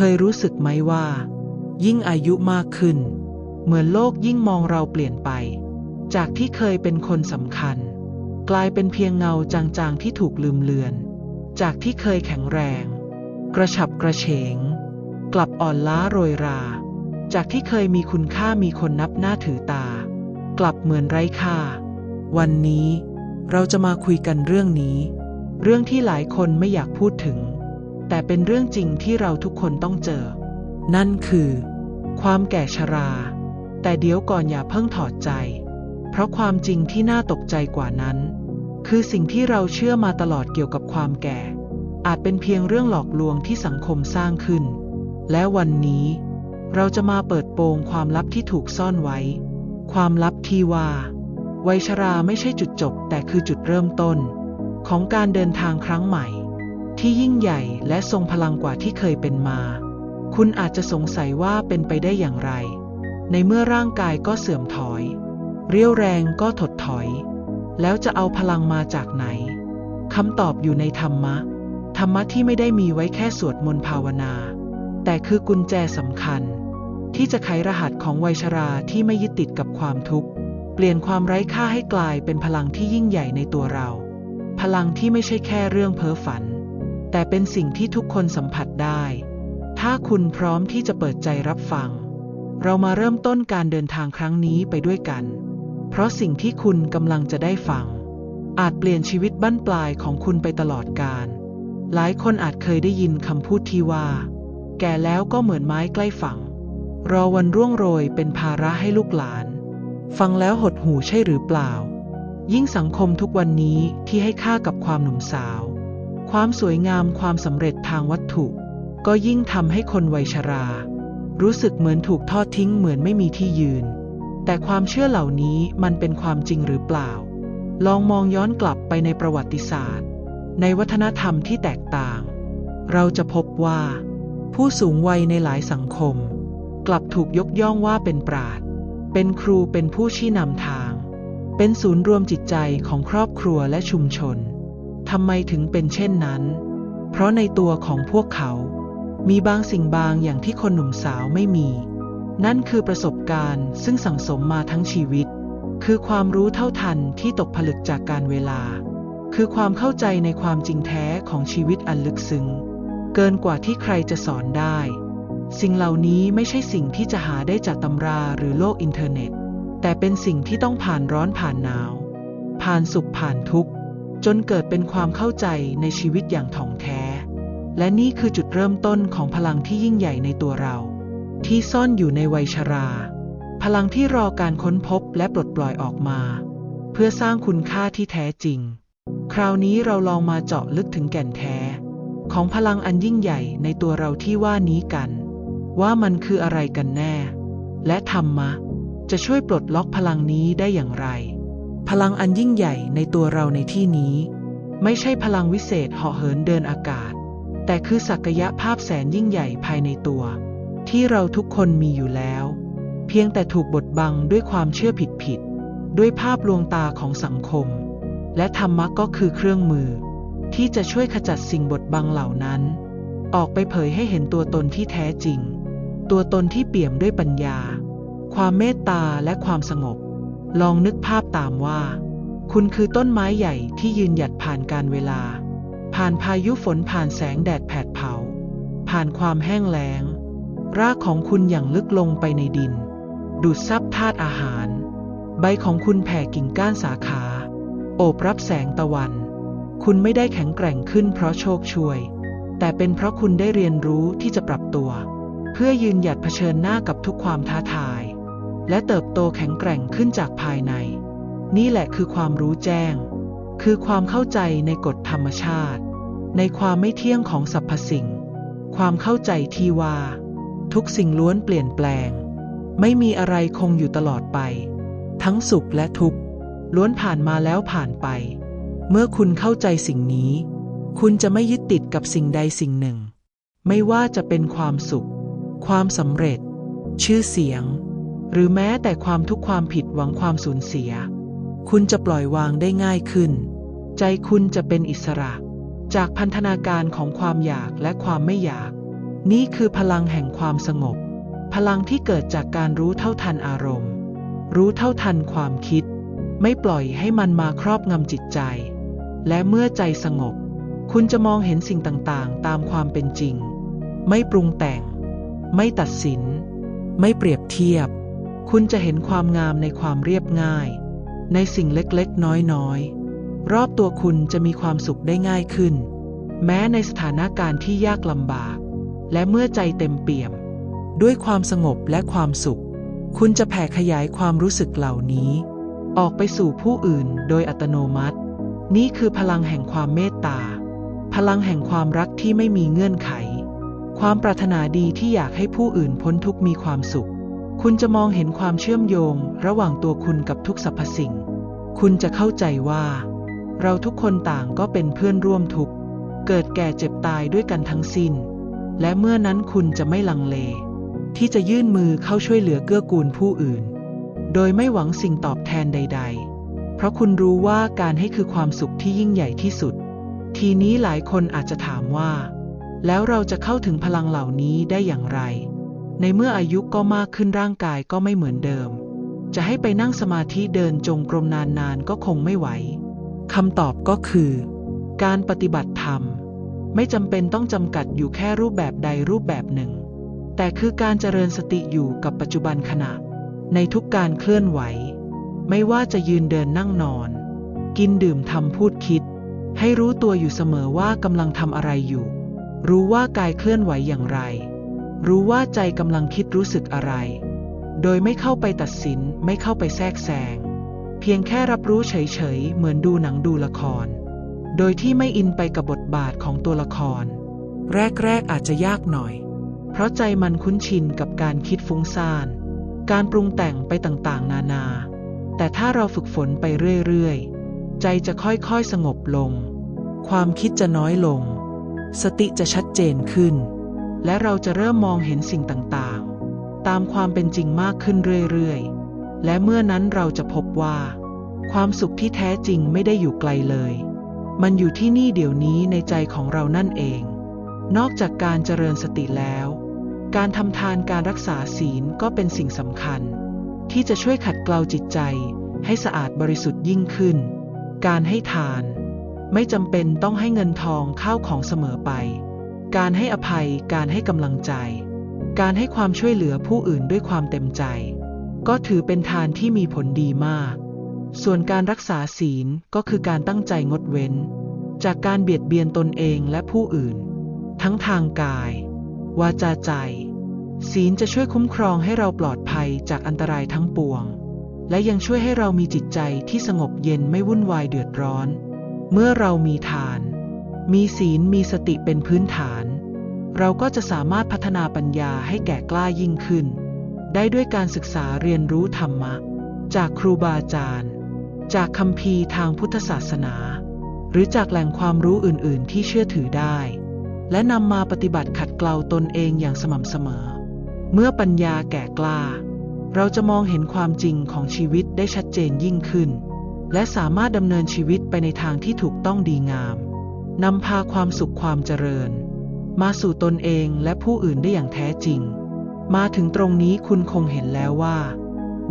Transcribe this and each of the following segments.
คยรู้สึกไหมว่า ยิ่งอายุมากขึ้น เหมือนโลกยิ่งมองเราเปลี่ยนไป จากที่เคยเป็นคนสำคัญ กลายเป็นเพียงเงาจางๆที่ถูกลืมเลือน จากที่เคยแข็งแรง กระฉับกระเฉง กลับอ่อนล้าโรยรา จากที่เคยมีคุณค่ามีคนนับหน้าถือตา กลับเหมือนไร้ค่า วันนี้เราจะมาคุยกันเรื่องนี้ เรื่องที่หลายคนไม่อยากพูดถึง แต่เป็นเรื่องจริงที่เราทุกคนต้องเจอ นั่นคือ ความแก่ชรา แต่เดี๋ยวก่อนอย่าเพิ่งถอดใจ เพราะความจริงที่น่าตกใจกว่านั้น คือสิ่งที่เราเชื่อมาตลอดเกี่ยวกับความแก่ อาจเป็นเพียงเรื่องหลอกลวงที่สังคมสร้างขึ้น และวันนี้ เราจะมาเปิดโปงความลับที่ถูกซ่อนไว้ ความลับที่ว่าวัยชราไม่ใช่จุดจบแต่คือจุดเริ่มต้น ของการเดินทางครั้งใหม่ ที่ยิ่งใหญ่และทรงพลังกว่าที่เคยเป็นมา คุณอาจจะสงสัยว่าเป็นไปได้อย่างไร ในเมื่อร่างกายก็เสื่อมถอย เรี่ยวแรงก็ถดถอย แล้วจะเอาพลังมาจากไหนคำตอบอยู่ในธรรมะ ธรรมะที่ไม่ได้มีไว้แค่สวดมนต์ภาวนา แต่คือกุญแจสำคัญ ที่จะไขรหัสของวัยชราที่ไม่ยึดติดกับความทุกข์ เปลี่ยนความไร้ค่าให้กลายเป็นพลังที่ยิ่งใหญ่ในตัวเรา พลังที่ไม่ใช่แค่เรื่องเพ้อฝัน แต่เป็นสิ่งที่ทุกคนสัมผัสได้ ถ้าคุณพร้อมที่จะเปิดใจรับฟัง เรามาเริ่มต้นการเดินทางครั้งนี้ไปด้วยกัน เพราะสิ่งที่คุณกำลังจะได้ฟัง อาจเปลี่ยนชีวิตบั้นปลายของคุณไปตลอดกาล หลายคนอาจเคยได้ยินคำพูดที่ว่า แก่แล้วก็เหมือนไม้ใกล้ฝั่ง รอวันร่วงโรยเป็นภาระให้ลูกหลาน ฟังแล้วหดหูใช่หรือเปล่า ยิ่งสังคมทุกวันนี้ที่ให้ค่ากับความหนุ่มสาว ความสวยงามความสำเร็จทางวัตถุ ก็ยิ่งทำให้คนวัยชรา รู้สึกเหมือนถูกทอดทิ้งเหมือนไม่มีที่ยืน แต่ความเชื่อเหล่านี้มันเป็นความจริงหรือเปล่า ลองมองย้อนกลับไปในประวัติศาสตร์ ในวัฒนธรรมที่แตกต่าง เราจะพบว่า ผู้สูงวัยในหลายสังคม กลับถูกยกย่องว่าเป็นปราดเป็นครูเป็นผู้ชี้นำทาง เป็นศูนย์รวมจิตใจของครอบครัวและชุมชน ทำไมถึงเป็นเช่นนั้น เพราะในตัวของพวกเขา มีบางสิ่งบางอย่างที่คนหนุ่มสาวไม่มี นั่นคือประสบการณ์ซึ่งสั่งสมมาทั้งชีวิต คือความรู้เท่าทันที่ตกผลึกจากการเวลา คือความเข้าใจในความจริงแท้ของชีวิตอันลึกซึ้ง เกินกว่าที่ใครจะสอนได้ สิ่งเหล่านี้ไม่ใช่สิ่งที่จะหาได้จากตำราหรือโลกอินเทอร์เน็ต แต่เป็นสิ่งที่ต้องผ่านร้อนผ่านหนาว ผ่านสุขผ่านทุกข์ จนเกิดเป็นความเข้าใจในชีวิตอย่างถ่องแท้ และนี่คือจุดเริ่มต้นของพลังที่ยิ่งใหญ่ในตัวเรา ที่ซ่อนอยู่ในวัยชรา พลังที่รอการค้นพบและปลดปล่อยออกมา เพื่อสร้างคุณค่าที่แท้จริง คราวนี้เราลองมาเจาะลึกถึงแก่นแท้ ของพลังอันยิ่งใหญ่ในตัวเราที่ว่านี้กัน ว่ามันคืออะไรกันแน่ และธรรมะ จะช่วยปลดล็อกพลังนี้ได้อย่างไร พลังอันยิ่งใหญ่ในตัวเราในที่นี้ ไม่ใช่พลังวิเศษเหาะเหินเดินอากาศ แต่คือศักยภาพแสนยิ่งใหญ่ภายในตัว ที่เราทุกคนมีอยู่แล้ว เพียงแต่ถูกบดบังด้วยความเชื่อผิดๆด้วยภาพลวงตาของสังคม และธรรมะก็คือเครื่องมือ ที่จะช่วยขจัดสิ่งบดบังเหล่านั้น ออกไปเผยให้เห็นตัวตนที่แท้จริง ตัวตนที่เปี่ยมด้วยปัญญา ความเมตตาและความสงบ ลองนึกภาพตามว่า คุณคือต้นไม้ใหญ่ที่ยืนหยัดผ่านการเวลา ผ่านพายุฝนผ่านแสงแดดแผดเผา ผ่านความแห้งแล้ง รากของคุณอย่างลึกลงไปในดิน ดูดซับธาตุอาหาร ใบของคุณแผ่กิ่งก้านสาขา โอบรับแสงตะวัน คุณไม่ได้แข็งแกร่งขึ้นเพราะโชคช่วย แต่เป็นเพราะคุณได้เรียนรู้ที่จะปรับตัว เพื่อยืนหยัดเผชิญหน้ากับทุกความท้าทาย และเติบโตแข็งแกร่งขึ้นจากภายใน นี่แหละคือความรู้แจ้ง คือความเข้าใจในกฎธรรมชาติ ในความไม่เที่ยงของสรรพสิ่ง ความเข้าใจที่ว่า ทุกสิ่งล้วนเปลี่ยนแปลง ไม่มีอะไรคงอยู่ตลอดไป ทั้งสุขและทุกข์ล้วนผ่านมาแล้วผ่านไป เมื่อคุณเข้าใจสิ่งนี้ คุณจะไม่ยึดติดกับสิ่งใดสิ่งหนึ่ง ไม่ว่าจะเป็นความสุข ความสำเร็จ ชื่อเสียง หรือแม้แต่ความทุกข์ความผิดหวังความสูญเสีย คุณจะปล่อยวางได้ง่ายขึ้น ใจคุณจะเป็นอิสระ จากพันธนาการของความอยากและความไม่อยาก นี่คือพลังแห่งความสงบ พลังที่เกิดจากการรู้เท่าทันอารมณ์ รู้เท่าทันความคิด ไม่ปล่อยให้มันมาครอบงำจิตใจ และเมื่อใจสงบ คุณจะมองเห็นสิ่งต่างๆ ตามความเป็นจริง ไม่ปรุงแต่ง ไม่ตัดสิน ไม่เปรียบเทียบ คุณจะเห็นความงามในความเรียบง่าย ในสิ่งเล็กๆ น้อยๆ รอบตัวคุณจะมีความสุขได้ง่ายขึ้น แม้ในสถานการณ์ที่ยากลำบาก และเมื่อใจเต็มเปี่ยม ด้วยความสงบและความสุข คุณจะแผ่ขยายความรู้สึกเหล่านี้ ออกไปสู่ผู้อื่นโดยอัตโนมัติ นี่คือพลังแห่งความเมตตา พลังแห่งความรักที่ไม่มีเงื่อนไข ความปรารถนาดีที่อยากให้ผู้อื่นพ้นทุกข์มีความสุข คุณจะมองเห็นความเชื่อมโยงระหว่างตัวคุณกับทุกสรรพสิ่ง คุณจะเข้าใจว่า เราทุกคนต่างก็เป็นเพื่อนร่วมทุกข์ เกิดแก่เจ็บตายด้วยกันทั้งสิ้น และเมื่อนั้นคุณจะไม่ลังเล ที่จะยื่นมือเข้าช่วยเหลือเกื้อกูลผู้อื่น โดยไม่หวังสิ่งตอบแทนใด ๆ เพราะคุณรู้ว่าการให้คือความสุขที่ยิ่งใหญ่ที่สุด ทีนี้หลายคนอาจจะถามว่า แล้วเราจะเข้าถึงพลังเหล่านี้ได้อย่างไร ในเมื่ออายุก็มากขึ้นร่างกายก็ไม่เหมือนเดิม จะให้ไปนั่งสมาธิเดินจงกรมนานๆก็คงไม่ไหวคำตอบก็คือ การปฏิบัติธรรม ไม่จำเป็นต้องจำกัดอยู่แค่รูปแบบใดรูปแบบหนึ่ง แต่คือการเจริญสติอยู่กับปัจจุบันขณะ ในทุกการเคลื่อนไหว ไม่ว่าจะยืนเดินนั่งนอน กินดื่มทำพูดคิด ให้รู้ตัวอยู่เสมอว่ากำลังทำอะไรอยู่ รู้ว่ากายเคลื่อนไหวอย่างไร รู้ว่าใจกำลังคิดรู้สึกอะไร โดยไม่เข้าไปตัดสินไม่เข้าไปแทรกแซง เพียงแค่รับรู้เฉยๆ เหมือนดูหนังดูละคร โดยที่ไม่อินไปกับบทบาทของตัวละคร แรกๆอาจจะยากหน่อย เพราะใจมันคุ้นชินกับการคิดฟุ้งซ่าน การปรุงแต่งไปต่างๆ นานา แต่ถ้าเราฝึกฝนไปเรื่อยๆ ใจจะค่อยๆ สงบลง ความคิดจะน้อยลง สติจะชัดเจนขึ้น และเราจะเริ่มมองเห็นสิ่งต่างๆ ตามความเป็นจริงมากขึ้นเรื่อยๆ และเมื่อนั้นเราจะพบว่า ความสุขที่แท้จริงไม่ได้อยู่ไกลเลย มันอยู่ที่นี่เดี๋ยวนี้ในใจของเรานั่นเอง นอกจากการเจริญสติแล้ว การทำทานการรักษาศีลก็เป็นสิ่งสำคัญ ที่จะช่วยขัดเกลาจิตใจ ให้สะอาดบริสุทธิ์ยิ่งขึ้น การให้ทาน ไม่จำเป็นต้องให้เงินทองข้าวของเสมอไป การให้อภัย การให้กำลังใจ การให้ความช่วยเหลือผู้อื่นด้วยความเต็มใจ ก็ถือเป็นทานที่มีผลดีมาก ส่วนการรักษาศีลก็คือการตั้งใจงดเว้น จากการเบียดเบียนตนเองและผู้อื่น ทั้งทางกาย วาจาใจ ศีลจะช่วยคุ้มครองให้เราปลอดภัยจากอันตรายทั้งปวง และยังช่วยให้เรามีจิตใจที่สงบเย็นไม่วุ่นวายเดือดร้อน เมื่อเรามีทาน มีศีลมีสติเป็นพื้นฐาน เราก็จะสามารถพัฒนาปัญญาให้แก่กล้ายิ่งขึ้น ได้ด้วยการศึกษาเรียนรู้ธรรมะ จากครูบาอาจารย์ จากคำพีร์ทางพุทธศาสนา หรือจากแหล่งความรู้อื่น ๆ ที่เชื่อถือได้ และนำมาปฏิบัติขัดเกลาตนเองอย่างสม่ำเสมอ เมื่อปัญญาแก่กล้า เราจะมองเห็นความจริงของชีวิตได้ชัดเจนยิ่งขึ้น และสามารถดำเนินชีวิตไปในทางที่ถูกต้องดีงาม นำพาความสุขความเจริญ มาสู่ตนเองและผู้อื่นได้อย่างแท้จริง มาถึงตรงนี้คุณคงเห็นแล้วว่า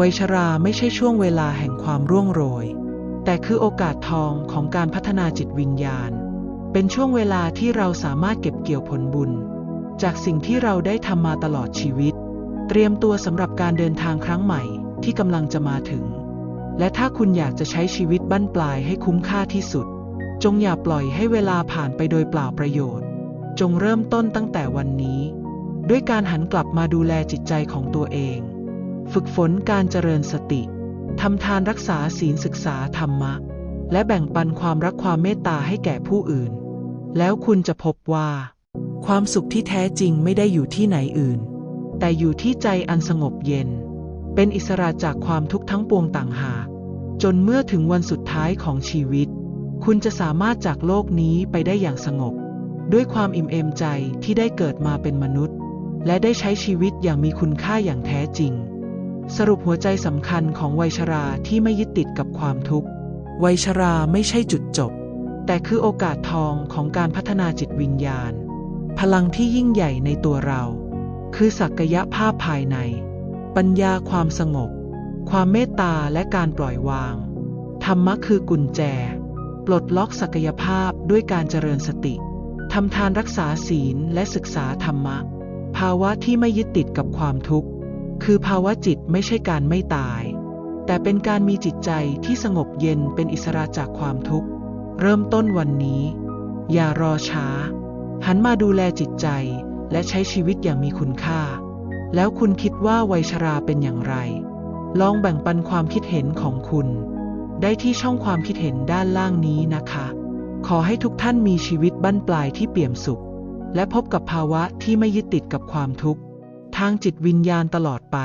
วัยชราไม่ใช่ช่วงเวลาแห่งความร่วงโรย แต่คือโอกาสทองของการพัฒนาจิตวิญญาณ เป็นช่วงเวลาที่เราสามารถเก็บเกี่ยวผลบุญ จากสิ่งที่เราได้ทำมาตลอดชีวิต เตรียมตัวสำหรับการเดินทางครั้งใหม่ที่กำลังจะมาถึง และถ้าคุณอยากจะใช้ชีวิตบั้นปลายให้คุ้มค่าที่สุด จงอย่าปล่อยให้เวลาผ่านไปโดยเปล่าประโยชน์ จงเริ่มต้นตั้งแต่วันนี้ ด้วยการหันกลับมาดูแลจิตใจของตัวเอง ฝึกฝนการเจริญสติทำทานรักษาศีลศึกษาธรรมะ และแบ่งปันความรักความเมตตาให้แก่ผู้อื่น แล้วคุณจะพบว่า ความสุขที่แท้จริงไม่ได้อยู่ที่ไหนอื่น แต่อยู่ที่ใจอันสงบเย็น เป็นอิสระจากความทุกข์ทั้งปวงต่างหากจนเมื่อถึงวันสุดท้ายของชีวิต คุณจะสามารถจากโลกนี้ไปได้อย่างสงบ ด้วยความอิ่มเอมใจที่ได้เกิดมาเป็นมนุษย์ และได้ใช้ชีวิตอย่างมีคุณค่าอย่างแท้จริง สรุปหัวใจสำคัญของวัยชราที่ไม่ยึดติดกับความทุกข์วัยชราไม่ใช่จุดจบ แต่คือโอกาสทองของการพัฒนาจิตวิญญาณ พลังที่ยิ่งใหญ่ในตัวเรา คือศักยภาพภายใน ปัญญาความสงบ ความเมตตาและการปล่อยวาง ธรรมะคือกุญแจ ปลดล็อกศักยภาพด้วยการเจริญสติทำทานรักษาศีลและศึกษาธรรมะ ภาวะที่ไม่ยึดติดกับความทุกข์ คือภาวะจิตไม่ใช่การไม่ตาย แต่เป็นการมีจิตใจที่สงบเย็นเป็นอิสระจากความทุกข์ เริ่มต้นวันนี้ อย่ารอช้า หันมาดูแลจิตใจและใช้ชีวิตอย่างมีคุณค่า แล้วคุณคิดว่าวัยชราเป็นอย่างไร ลองแบ่งปันความคิดเห็นของคุณ ได้ที่ช่องความคิดเห็นด้านล่างนี้นะคะ ขอให้ทุกท่านมีชีวิตบั้นปลายที่เปี่ยมสุข และพบกับภาวะที่ไม่ยึดติดกับความทุกข์ ทางจิตวิญญาณตลอดไป